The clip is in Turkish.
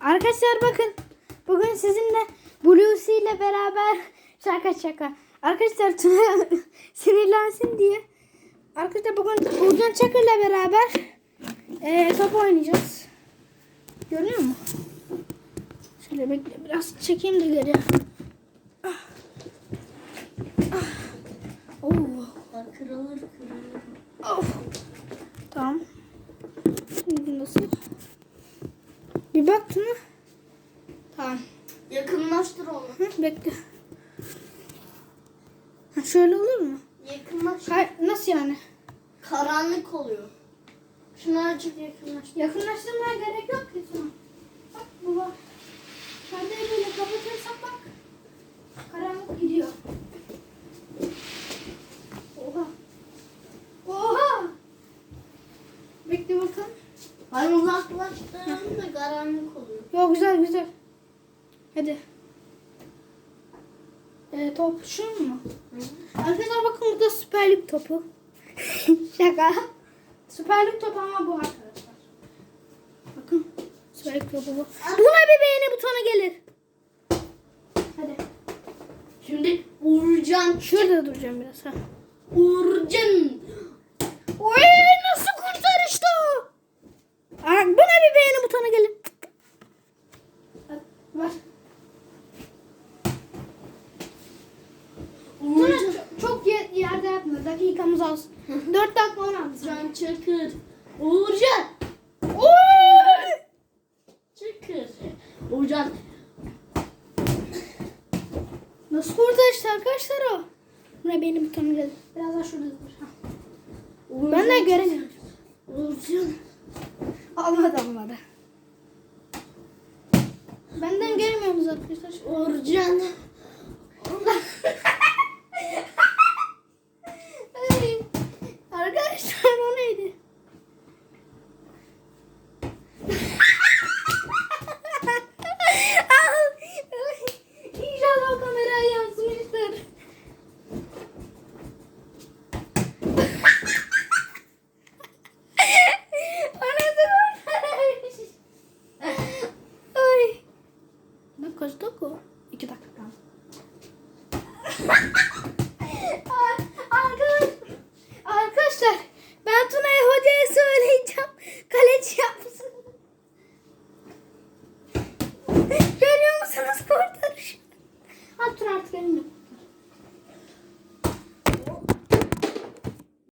Arkadaşlar bakın. Bugün sizinle Bluesy ile beraber şaka şaka. Arkadaşlar Tuna sinirlensin diye. Arkadaşlar bugün Burcan Çakır ile beraber eee top oynayacağız. Görünüyor mu? Şöyle bekle biraz çekeyim de geri. Ah. Ah. Oo. Kırılır kırılır. Of. Tamam. Şimdi nasıl? Bir bak Tuna. Tamam. Yakınlaştır onu. Hı, bekle. Ha, şöyle olur mu? Yakınlaş. Hayır, nasıl yani? Karanlık oluyor. Şunu azıcık yakınlaştır. Yakınlaştırmaya gerek yok ki Tuna. Bak bu var. Perdeyi böyle kapatırsak bak. Karanlık gidiyor. Oha. Oha. Bekle Hani uzaklaştığında karanlık oluyor. Yo güzel güzel. Hadi. Ee, top şu mu? Arkadaşlar bakın burada Süper Lig topu. Şaka. Süper Lig topu ama bu arkadaşlar. Bakın Süper Lig topu bu. Buna bir beğeni butonu gelir. Hadi. Şimdi Uğurcan. Şurada duracağım biraz. Ha. Uğurcan. Oy nasıl kurtarıştı o? Aa, buna bir beğeni butonu gelin. Hadi, Var. Sonra Uğurcan. çok, çok ye- yerde yapma. Dakikamız az. 4 dakika 16. Uğurcan Çakır. Uğurcan. Oy! Çakır. Uğurcan. Nasıl kurtarıştı arkadaşlar o? Buna beğeni butonu gelin. Biraz daha şurada dur. Ben de göremiyorum. Uğurcan. Almadı almadı. Benden göremiyorsunuz arkadaşlar. Uğurcan. İki dakika kaldı. Arkadaş, arkadaşlar ben Tuna'ya hocaya söyleyeceğim. Kaleci yapsın. Görüyor musunuz kurtarışı? Al Tuna artık önüne.